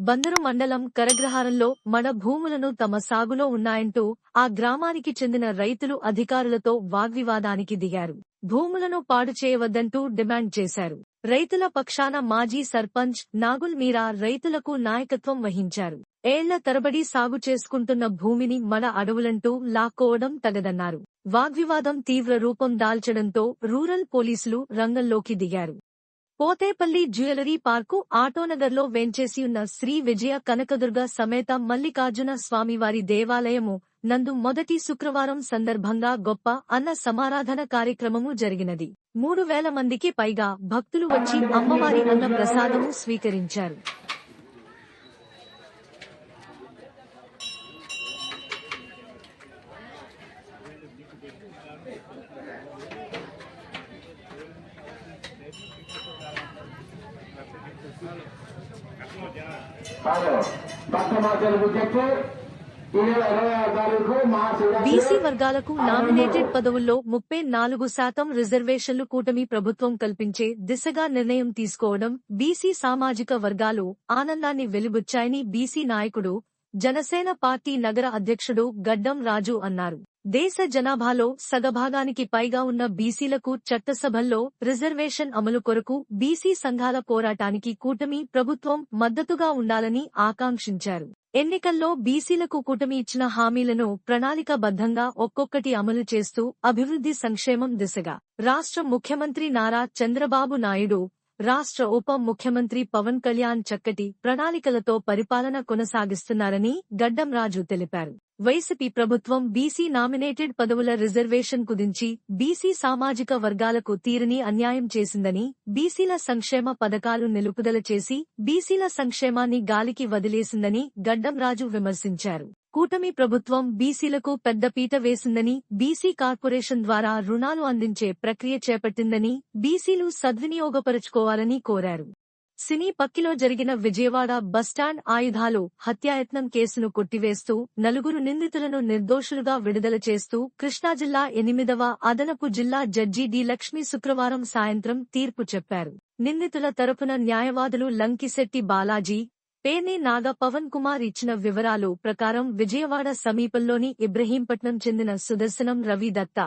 బందరు మండలం కరగ్రహారంలో మన భూములను తమ సాగులో ఉన్నాయంటూ ఆ గ్రామానికి చెందిన రైతులు అధికారులతో వాగ్వివాదానికి దిగారు. భూములను పాడు చేయవద్దంటూ డిమాండ్ చేశారు. రైతుల పక్షాన మాజీ సర్పంచ్ నాగుల్ మీరా రైతులకు నాయకత్వం వహించారు. ఏళ్ళ తరబడి సాగు చేసుకుంటున్న భూమిని మన అడవులంటూ లాక్కోవడం తగదన్నారు. వాగ్వివాదం తీవ్ర రూపం దాల్చడంతో రూరల్ పోలీసులు రంగంలోకి దిగారు. పోతేపల్లి జ్యువెలరీ పార్కు ఆటోనగర్లో వెంచేసి ఉన్న శ్రీ విజయ కనకదుర్గ సమేత మల్లికార్జున స్వామివారి దేవాలయము నందు మొదటి శుక్రవారం సందర్భంగా గొప్ప అన్న సమారాధన కార్యక్రమము జరిగినది. మూడు వేల మందికి పైగా భక్తులు వచ్చి అమ్మవారి అన్న ప్రసాదము స్వీకరించారు కాదు భక్తమాచార్య విద్యకు ఇరవై ఇరవై తారీఖు మహాశివరాత్రి బీసీ వర్గాలకు నామినేటెడ్ పదవుల్లో ముప్పై నాలుగు శాతం రిజర్వేషన్లు కూటమి ప్రభుత్వం కల్పించే దిశగా నిర్ణయం తీసుకోవడం బీసీ సామాజిక వర్గాలు ఆనందాన్ని వెలుబుచ్చాయని బీసీ నాయకుడు జనసేన పార్టీ నగర అధ్యక్షుడు గడ్డం రాజు అన్నారు. దేశ జనాభాలో సగభాగానికి పైగా ఉన్న బీసీలకు చట్టసభల్లో రిజర్వేషన్ అమలు కొరకు బీసీ సంఘాల పోరాటానికి కూటమి ప్రభుత్వం మద్దతుగా ఉండాలని ఆకాంక్షించారు. ఎన్నికల్లో బీసీలకు కూటమి ఇచ్చిన హామీలను ప్రణాళికాబద్ధంగా ఒక్కొక్కటి అమలు చేస్తూ అభివృద్ధి సంక్షేమం దిశగా రాష్ట్ర ముఖ్యమంత్రి నారా చంద్రబాబు నాయుడు రాష్ట్ర ఉప ముఖ్యమంత్రి పవన్ కళ్యాణ్ చక్కటి ప్రణాళికలతో పరిపాలన కొనసాగిస్తున్నారని గడ్డం రాజు తెలిపారు. వైసీపీ ప్రభుత్వం బీసీ నామినేటెడ్ పదవుల రిజర్వేషన్ కుదించి బీసీ సామాజిక వర్గాలకు తీరని అన్యాయం చేసిందని బీసీల సంక్షేమ పథకాలు నిలుపుదల చేసి బీసీల సంక్షేమాన్ని గాలికి వదిలేసిందని గడ్డం రాజు విమర్శించారు. కూటమి ప్రభుత్వం బీసీలకు పెద్దపీట వేసిందని బీసీ కార్పొరేషన్ ద్వారా రుణాలు అందించే ప్రక్రియ చేపట్టిందని బీసీలు సద్వినియోగపరుచుకోవాలని కోరారు. సినీ పక్కిలో జరిగిన విజయవాడ బస్టాండ్ ఆయుధాలు హత్యాయత్నం కేసును కొట్టివేస్తూ నలుగురు నిందితులను నిర్దోషులుగా విడుదల చేస్తూ కృష్ణా జిల్లా ఎనిమిదవ అదనపు జిల్లా జడ్జి డి లక్ష్మి శుక్రవారం సాయంత్రం తీర్పు చెప్పారు. నిందితుల తరపున న్యాయవాదులు లంకిశెట్టి బాలాజీ పేర్ని నాగ పవన్ కుమార్ ఇచ్చిన వివరాలు ప్రకారం విజయవాడ సమీపంలోని ఇబ్రహీంపట్నం చెందిన సుదర్శనం రవి దత్త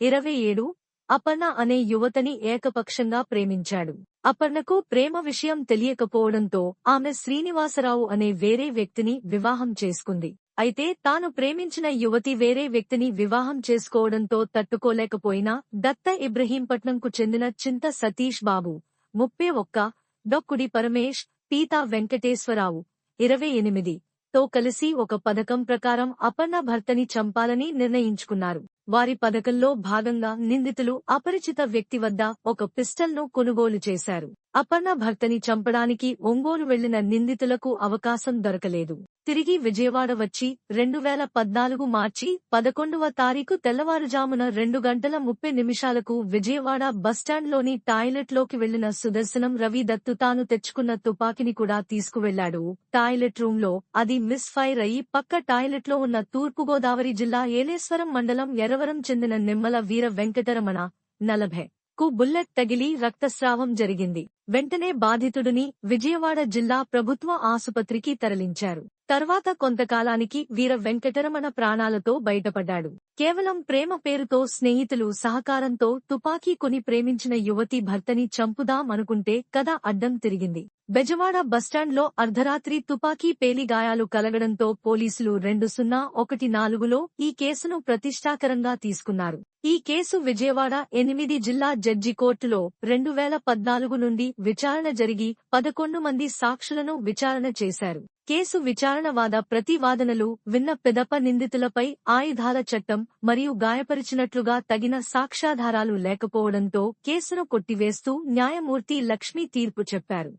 ఇరవై ఏడు అపర్ణ అనే యువతని ఏకపక్షంగా ప్రేమించాడు. అపర్ణకు ప్రేమ విషయం తెలియకపోవడంతో ఆమె శ్రీనివాసరావు అనే వేరే వ్యక్తిని వివాహం చేసుకుంది. అయితే తాను ప్రేమించిన యువతి వేరే వ్యక్తిని వివాహం చేసుకోవడంతో తట్టుకోలేకపోయినా దత్త ఇబ్రహీంపట్నంకు చెందిన చింత సతీష్ బాబు ముప్పై ఒక్క డొక్కుడి పరమేష్ పీతా వెంకటేశ్వరరావు. ఇరవై ఎనిమిది. తో కలిసి ఒక పథకం ప్రకారం అపర్ణ భర్తని చంపాలని నిర్ణయించుకున్నారు. వారి పథకంలో భాగంగా నిందితులు అపరిచిత వ్యక్తి వద్ద ఒక పిస్టల్ను కొనుగోలు చేశారు. అపర్ణ భర్తని చంపడానికి ఒంగోలు వెళ్ళిన నిందితులకు అవకాశం దొరకలేదు. తిరిగి విజయవాడ వచ్చి రెండు వేల పద్నాలుగు మార్చి పదకొండవ తారీఖు తెల్లవారుజామున రెండు గంటల ముప్పై నిమిషాలకు విజయవాడ బస్టాండ్లోని టాయిలెట్లోకి వెళ్ళిన సుదర్శనం రవి దత్తు తాను తెచ్చుకున్న తుపాకిని కూడా తీసుకువెళ్ళాడు టాయిలెట్ రూంలో అది మిస్ ఫైర్ అయి పక్క టాయిలెట్లో ఉన్న తూర్పుగోదావరి జిల్లా ఏలేశ్వరం మండలం ఎరవరం చెందిన నిమ్మల వీర వెంకటరమణ నలభై కు బుల్లెట్ తగిలి రక్తస్రావం జరిగింది. వెంటనే బాధితుడిని విజయవాడ జిల్లా ప్రభుత్వ ఆసుపత్రికి తరలించారు. తర్వాత కొంతకాలానికి వీర వెంకటరమణ ప్రాణాలతో బయటపడ్డాడు. కేవలం ప్రేమ పేరుతో స్నేహితులు సహకారంతో తుపాకీ కొని ప్రేమించిన యువతి భర్తని చంపుదామనుకుంటే కథ అడ్డం తిరిగింది. బెజవాడ బస్టాండ్లో అర్ధరాత్రి తుపాకీ పేలి గాయాలు కలగడంతో పోలీసులు రెండు సున్నా ఒకటి నాలుగులో ఈ కేసును ప్రతిష్టాకరంగా తీసుకున్నారు. ఈ కేసు విజయవాడ ఎనిమిది జిల్లా జడ్జి కోర్టులో రెండు వేల పద్నాలుగు నుండి విచారణ జరిగి పదకొండు మంది సాక్షులను విచారణ చేశారు. కేసు విచారణవాద ప్రతివాదనలు విన్న పెదప నిందితులపై ఆయుధాల చట్టం మరియు గాయపరిచినట్లుగా తగిన సాక్ష్యాధారాలు లేకపోవడంతో కేసును కొట్టివేస్తూ న్యాయమూర్తి లక్ష్మీ తీర్పు చెప్పారు.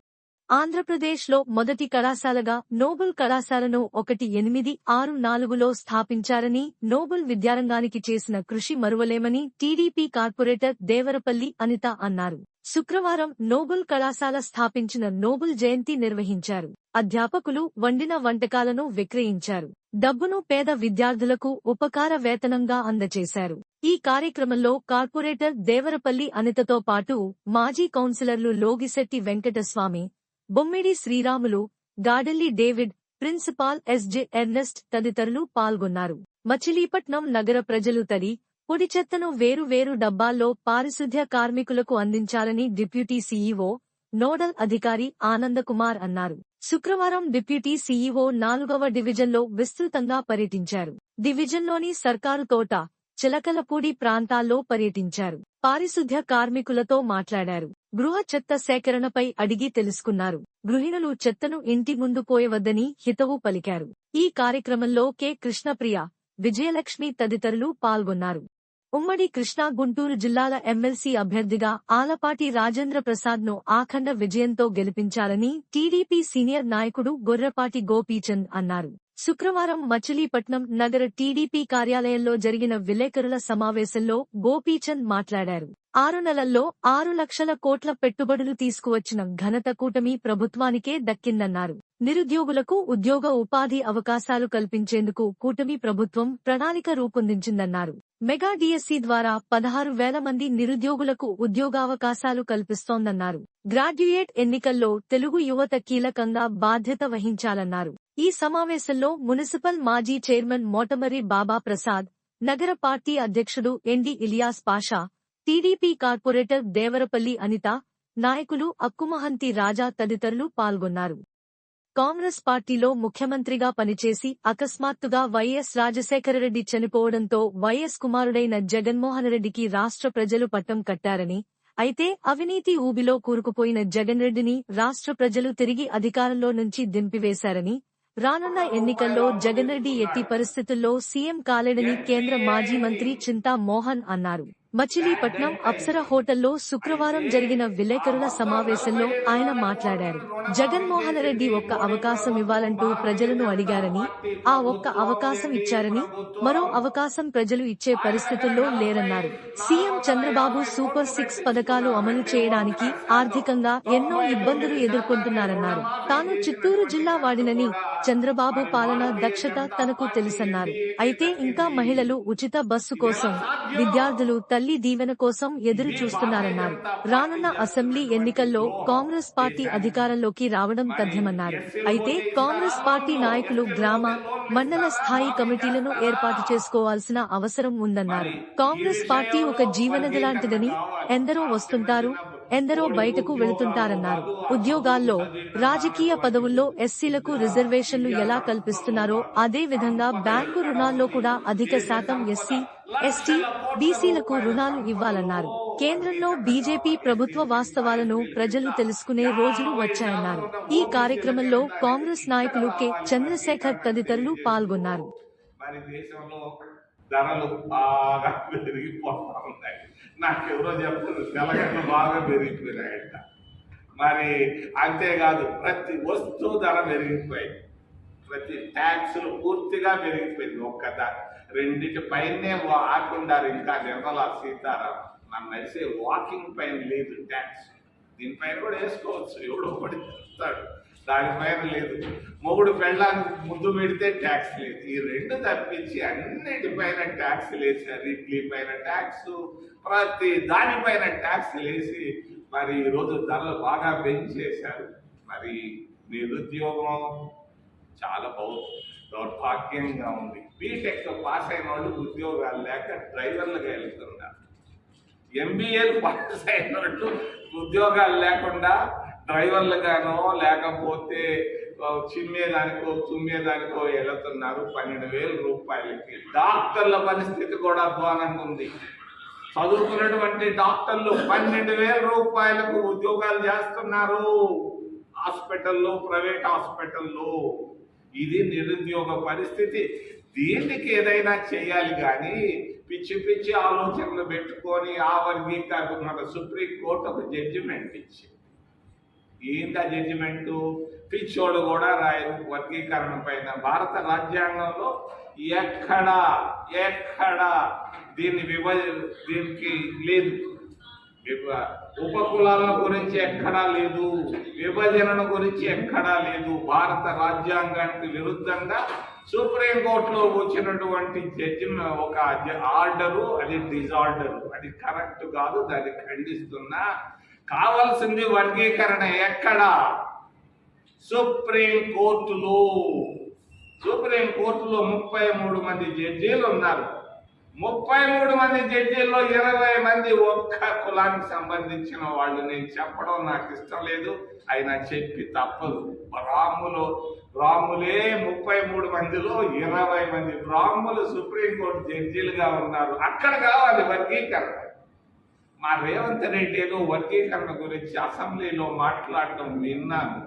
ఆంధ్రప్రదేశ్లో మొదటి కళాశాలగా నోబుల్ కళాశాలను ఒకటి ఎనిమిది ఆరు నాలుగులో స్థాపించారని నోబుల్ విద్యారంగానికి చేసిన కృషి మరువలేమని టీడీపీ కార్పొరేటర్ దేవరపల్లి అనిత అన్నారు. శుక్రవారం నోబుల్ కళాశాల స్థాపించిన నోబుల్ జయంతి నిర్వహించారు. అధ్యాపకులు వండిన వంటకాలను విక్రయించారు. డబ్బును పేద విద్యార్థులకు ఉపకార వేతనంగా అందజేశారు. ఈ కార్యక్రమంలో కార్పొరేటర్ దేవరపల్లి అనితతో పాటు మాజీ కౌన్సిలర్లు Logisetti Venkataswamy Bommidi Sriramulu Gadelli David principal SJ Ernest తదితరులు పాల్గొన్నారు. మచిలీపట్నం నగర ప్రజలు తడి పొడి చెత్తను వేరు వేరు డబ్బాల్లో పారిశుద్ధ్య కార్మికులకు అందించాలని డిప్యూటీ సీఈఓ నోడల్ అధికారి ఆనందకుమార్ అన్నారు. శుక్రవారం డిప్యూటీ సీఈఓ నాలుగవ డివిజన్లో విస్తృతంగా పర్యటించారు. డివిజన్లోని సర్కారు తోట చిలకలపూడి ప్రాంతాల్లో పర్యటించారు. పారిశుద్ధ్య కార్మికులతో మాట్లాడారు. గృహ చెత్త సేకరణపై అడిగి తెలుసుకున్నారు. గృహిణులు చెత్తను ఇంటి ముందు పోయవద్దని హితవు పలికారు. ఈ కార్యక్రమంలో కె. కృష్ణప్రియ విజయలక్ష్మి తదితరులు పాల్గొన్నారు. ఉమ్మడి కృష్ణా గుంటూరు జిల్లాల ఎమ్మెల్సీ అభ్యర్థిగా ఆలపాటి రాజేంద్ర ప్రసాద్ను ఆఖండ విజయంతో గెలిపించాలని టీడీపీ సీనియర్ నాయకుడు గొర్రపాటి గోపీచంద్ అన్నారు. శుక్రవారం మచిలీపట్నం నగర టీడీపీ కార్యాలయంలో జరిగిన విలేకరుల సమావేశంలో గోపీచంద్ మాట్లాడారు. ఆరు నెలల్లో ఆరు లక్షల కోట్ల పెట్టుబడులు తీసుకువచ్చిన ఘనత కూటమి ప్రభుత్వానికే దక్కిందన్నారు. నిరుద్యోగులకు ఉద్యోగ ఉపాధి అవకాశాలు కల్పించేందుకు కూటమి ప్రభుత్వం ప్రణాళిక రూపొందించిందన్నారు. మెగా డిఎస్సి ద్వారా పదహారు వేల మంది నిరుద్యోగులకు ఉద్యోగావకాశాలు కల్పిస్తోందన్నారు. గ్రాడ్యుయేట్ ఎన్నికల్లో తెలుగు యువత కీలకంగా బాధ్యత వహించాలన్నారు. ఈ సమావేశంలో మున్సిపల్ మాజీ చైర్మన్ మోటమరి బాబా ప్రసాద్ నగర పార్టీ అధ్యక్షుడు MD Ilyas Pasha TDP corporator Devarapalli Anitha నాయకులు అక్కుమహంతి రాజా తదితరులు పాల్గొన్నారు. కాంగ్రెస్ పార్టీలో ముఖ్యమంత్రిగా పనిచేసి అకస్మాత్తుగా వైఎస్ రాజశేఖరరెడ్డి చనిపోవడంతో వైఎస్ కుమారుడైన జగన్మోహనరెడ్డికి రాష్ట్ర ప్రజలు పట్టం కట్టారని అయితే అవినీతి ఊబిలో కూరుకుపోయిన జగన్ రెడ్డిని రాష్ట్ర ప్రజలు తిరిగి అధికారంలో నుంచి దింపివేశారని రానున్న ఎన్నికల్లో జగన్ రెడ్డి ఎట్టి పరిస్థితుల్లో సీఎం కాలేడని కేంద్ర మాజీ మంత్రి చింతా మోహన్ అన్నారు. మచిలీపట్నం అప్సర హోటల్లో శుక్రవారం జరిగిన విలేకరుల సమావేశంలో ఆయన మాట్లాడారు. జగన్మోహన్ రెడ్డి ఒక్క అవకాశం ఇవ్వాలంటూ ప్రజలను అడిగారని ఆ ఒక్క అవకాశం ఇచ్చారని మరో అవకాశం ప్రజలు ఇచ్చే పరిస్థితుల్లో లేరన్నారు. సీఎం చంద్రబాబు సూపర్ సిక్స్ పథకాలు అమలు చేయడానికి ఆర్థికంగా ఎన్నో ఇబ్బందులు ఎదుర్కొంటున్నారన్నారు. తాను చిత్తూరు జిల్లా వాడినని చంద్రబాబు పాలన దక్షత తనకు తెలుసన్నారు. అయితే ఇంకా మహిళలు ఉచిత బస్సు కోసం విద్యార్థులు తల్లి దీవెన కోసం ఎదురు చూస్తున్నారన్నారు. రానున్న అసెంబ్లీ ఎన్నికల్లో కాంగ్రెస్ పార్టీ అధికారంలోకి రావడం తథ్యమన్నారు అయితే కాంగ్రెస్ పార్టీ నాయకులు గ్రామ మండల స్థాయి కమిటీలను ఏర్పాటు చేసుకోవాల్సిన అవసరం ఉందన్నారు. కాంగ్రెస్ పార్టీ ఒక జీవనది లాంటిదని ఎందరో వస్తుంటారు. ఎందరో బయటకు వెళుతుంటారన్నారు. ఉద్యోగాల్లో రాజకీయ పదవుల్లో ఎస్సీలకు రిజర్వేషన్లు ఎలా కల్పిస్తున్నారో అదే విధంగా బ్యాంకు రుణాల్లో కూడా అధిక శాతం ఎస్సీ ఎస్టీ బీసీలకు రుణాలు ఇవ్వాలన్నారు. కేంద్రంలో బీజేపీ ప్రభుత్వ వాస్తవాలను ప్రజలు తెలుసుకునే రోజులు వచ్చాయన్నారు. ఈ కార్యక్రమంలో కాంగ్రెస్ నాయకులు కె. చంద్రశేఖర్ తదితరులు పాల్గొన్నారు. మరి దేశంలో ధరలు బాగా పెరిగిపోతా ఉన్నాయి. నాకెవరో చెప్తారు తెల్లగడ్డలు బాగా పెరిగిపోయినాయంట. మరి అంతేకాదు ప్రతి వస్తువు ధర పెరిగిపోయింది. ప్రతి ట్యాక్సులు పూర్తిగా పెరిగిపోయింది ఒక్క ద రెండింటి పైనే ఆకుండారు ఇంకా నిర్మలా సీతారాం నన్ను నడిసే వాకింగ్ పైన లేదు ట్యాక్స్ దీనిపైన కూడా వేసుకోవచ్చు ఎవడో పడిస్తాడు దానిపైన లేదు. మొగుడు పెళ్ళానికి ముందు పెడితే ట్యాక్స్ లేదు. ఈ రెండు తప్పించి అన్నిటిపైన ట్యాక్స్ లేచారు ఇడ్లీ పైన ట్యాక్స్ ప్రతి దానిపైన ట్యాక్స్ లేచి మరి ఈరోజు ధరలు బాగా పెంచేశారు. మరి నిరుద్యోగం చాలా బహు దౌర్భాగ్యంగా ఉంది. బీటెక్ పాస్ అయిన వాళ్ళు ఉద్యోగాలు లేక డ్రైవర్లుగా వెళ్తున్నారు. ఎంబీఏలు పాస్ అయిన వాళ్ళు ఉద్యోగాలు లేకుండా డ్రైవర్లుగానో లేకపోతే చిమ్మేదానికో తుమ్మేదానికో వెళుతున్నారు పన్నెండు వేల రూపాయలకి. డాక్టర్ల పరిస్థితి కూడా అధ్వానంగా ఉంది. చదువుకున్నటువంటి డాక్టర్లు పన్నెండు వేల రూపాయలకు ఉద్యోగాలు చేస్తున్నారు. హాస్పిటల్లో ప్రైవేట్ హాస్పిటల్లో. ఇది నిరుద్యోగ పరిస్థితి. దీనికి ఏదైనా చేయాలి కానీ పిచ్చి పిచ్చి ఆలోచనలు పెట్టుకొని ఆ వర్గీకరణ సుప్రీంకోర్టు ఒక జడ్జిమెంట్ ఇచ్చింది. ఏంటి ఆ జడ్జిమెంట్? పిచ్చోడు కూడా రాయరు వర్గీకరణ పైన. భారత రాజ్యాంగంలో ఎక్కడ ఎక్కడ దీన్ని విభజ దీనికి లేదు. విభ- ఉపకులాల గురించి ఎక్కడా లేదు. విభజన గురించి ఎక్కడా లేదు. భారత రాజ్యాంగానికి విరుద్ధంగా సుప్రీంకోర్టులో వచ్చినటువంటి జడ్జి ఒక ఆర్డరు అది డిజార్డరు. అది కరెక్ట్ కాదు దాన్ని ఖండిస్తున్నా. కావాల్సింది వర్గీకరణ ఎక్కడ? సుప్రీం కోర్టులో. సుప్రీం కోర్టులో ముప్పై మూడు మంది జడ్జీలు ఉన్నారు. ముప్పై మూడు మంది జడ్జీల్లో ఇరవై మంది ఒక్క కులానికి సంబంధించిన వాళ్ళు. నేను చెప్పడం నాకు ఇష్టం లేదు. అయినా చెప్పి తప్పదు. బ్రాహ్ములు బ్రాహ్ములే ముప్పై మూడు మందిలో ఇరవై మంది బ్రాహ్ములు సుప్రీంకోర్టు జడ్జీలుగా ఉన్నారు. అక్కడ కావాలి వర్గీకరణ. మా రేవంత్ రెడ్డి ఏదో వర్గీకరణ గురించి అసెంబ్లీలో మాట్లాడటం విన్నాను.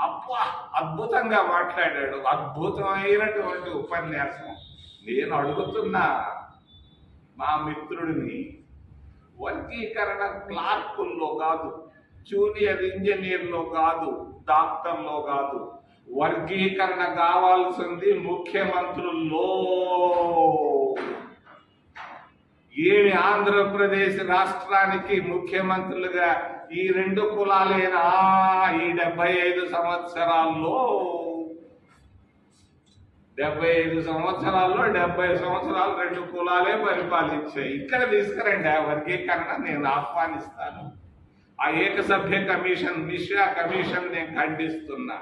అబ్బా అద్భుతంగా మాట్లాడాడు. అద్భుతమైనటువంటి ఉపన్యాసం. నేను అడుగుతున్నా మా మిత్రుడిని వర్గీకరణ క్లార్కుల్లో కాదు జూనియర్ ఇంజనీర్లో కాదు డాక్టర్లో కాదు వర్గీకరణ కావాల్సింది ముఖ్యమంత్రుల్లో. ఏమి ఆంధ్రప్రదేశ్ రాష్ట్రానికి ముఖ్యమంత్రులుగా ఈ రెండు కులాలేనా ఈ డెబ్బై ఐదు సంవత్సరాల్లో డెబ్బై ఐదు సంవత్సరాల్లో డెబ్బై సంవత్సరాలు రెండు కులాలే పరిపాలించాయి. ఇక్కడ తీసుకురండి ఆ వర్గీకరణ నేను ఆహ్వానిస్తాను. ఆ ఏకసభ్య కమిషన్ మిశ్రా కమిషన్ నేను ఖండిస్తున్నా.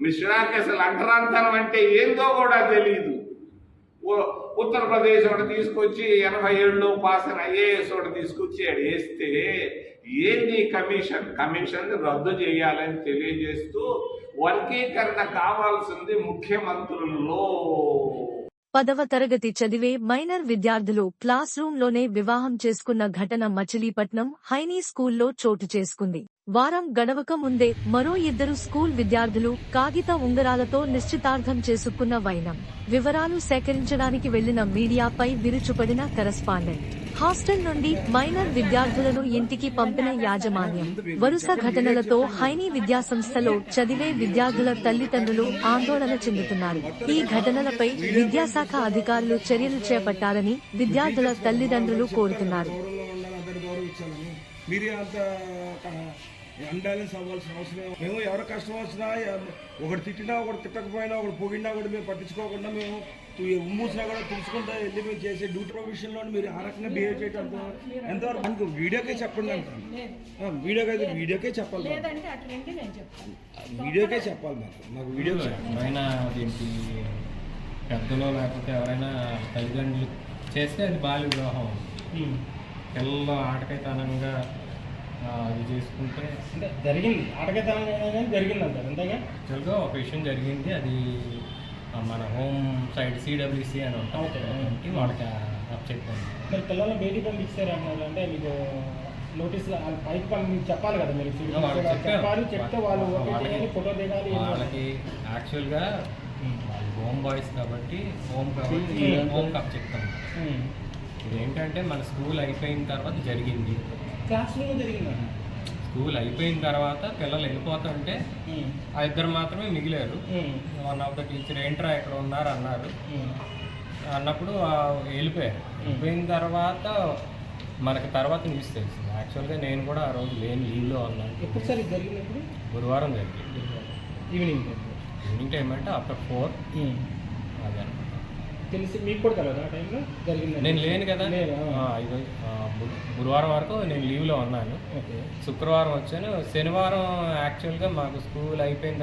మిశ్రాకి అసలు అంటరాంతరం అంటే ఏందో కూడా తెలియదు ఓ- ఉత్తరప్రదేశ్ ఒకటి తీసుకొచ్చి ఎనభై ఏళ్ళు పాస్ అయిన ఐఏఎస్ ఒకటి తీసుకొచ్చి వేస్తే ఏంది కమిషన్? కమిషన్ రద్దు చేయాలని తెలియజేస్తూ వర్గీకరణ కావాల్సింది ముఖ్యమంత్రుల్లో. పదవ తరగతి చదివే మైనర్ విద్యార్థులు క్లాస్ రూమ్లోనే వివాహం చేసుకున్న ఘటన మచిలీపట్నం హైనీ స్కూల్లో చోటు చేసుకుంది. వారం గడవక ముందే మరో ఇద్దరు స్కూల్ విద్యార్థులు కాగిత ఉంగరాలతో నిశ్చితార్థం చేసుకున్న వైనం. వివరాలు సేకరించడానికి వెళ్ళిన మీడియాపై విరుచుపడిన కరస్పాండెంట్. హాస్టల్ నుండి మైనర్ విద్యార్థులను ఇంటికి పంపిన యాజమాన్యం. వరుస ఘటనలతో హైనీ విద్యాసంస్థలో చదివే విద్యార్థుల తల్లిదండ్రులు ఆందోళన చెందుతున్నారు. ఈ ఘటనలపై విద్యాశాఖ అధికారులు చర్యలు చేపట్టాలని విద్యార్థుల తల్లిదండ్రులు కోరుతున్నారు. అన్బ్యాలెన్స్ అవ్వాల్సిన అవసరం మేము ఎవరి కష్టం వచ్చినా ఒకటి తిట్టినా ఒకటి తిట్టకపోయినా ఒకటి పొగిడినా కూడా మేము పట్టించుకోకుండా మేము ఉమ్మూసినా కూడా తెలుసుకుంటా వెళ్ళి మేము చేసే డ్యూటీ ప్రొఫెషన్లో మీరు ఆ రకంగా బిహేవ్ చేయటం ఎంతవరకు మనకు వీడియోకే చెప్పండి అంటాను ఆ, వీడియోకి అయితే వీడియోకే చెప్పాలి వీడియోకే చెప్పాలి మాకు మాకు వీడియో పెద్దలో లేకపోతే ఎవరైనా తల్లిదండ్రులు చేస్తే అది బాల్య వివాహం పిల్లలు ఆటకైతనంగా అది చేసుకుంటే అంటే జరిగింది. ఆటగతనం అనేది జరిగింది అంటారు అంతేగా? యాక్చువల్గా ఒక విషయం జరిగింది. అది మన హోమ్ సైడ్ సిడబ్ల్యూసి అని వాళ్ళకి అప్ చెప్పాను. మరి పిల్లల్ని బయటికి పంపిస్తారు అన్నారు అంటే మీకు నోటీస్ పైకి పంపి మీకు చెప్పాలి కదా మీరు. చెప్పాలి చెప్తే వాళ్ళు ఫోటో దిగాలి వాళ్ళకి యాక్చువల్గా హోమ్ బాయ్స్ కాబట్టి హోమ్ కాబట్టి. హోమ్ కప్ చెప్తాం. ఉమ్. ఇది ఏంటంటే మన స్కూల్ అయిపోయిన తర్వాత జరిగింది. క్లాస్ జరిగిందా స్కూల్ అయిపోయిన తర్వాత పిల్లలు వెళ్ళిపోతుంటే. ఆ ఇద్దరు మాత్రమే మిగిలారు. వన్ ఆఫ్ ద టీచర్ ఏంట్రా ఇక్కడ ఉన్నారు? అన్నారు. అన్నప్పుడు వెళ్ళిపోయారు. వెళ్ళిపోయిన తర్వాత మనకి తర్వాత న్యూస్ తెలిసింది. యాక్చువల్గా నేను కూడా ఆ రోజు లేని లీవ్లో ఉన్నాను. ఇది జరిగింది ఇప్పుడు గురువారం జరిగింది ఈవినింగ్. ఈవినింగ్ టైం అంటే ఆఫ్టర్ ఫోర్. అదే. తెలిసి మీకు కూడా తెలియదు ఆ టైంలో? జరిగింది నేను లేను కదా. ఇది గురువారం వరకు నేను లీవ్లో ఉన్నాను. ఓకే. శుక్రవారం వచ్చాను. శనివారం యాక్చువల్గా మాకు స్కూల్ అయిపోయిన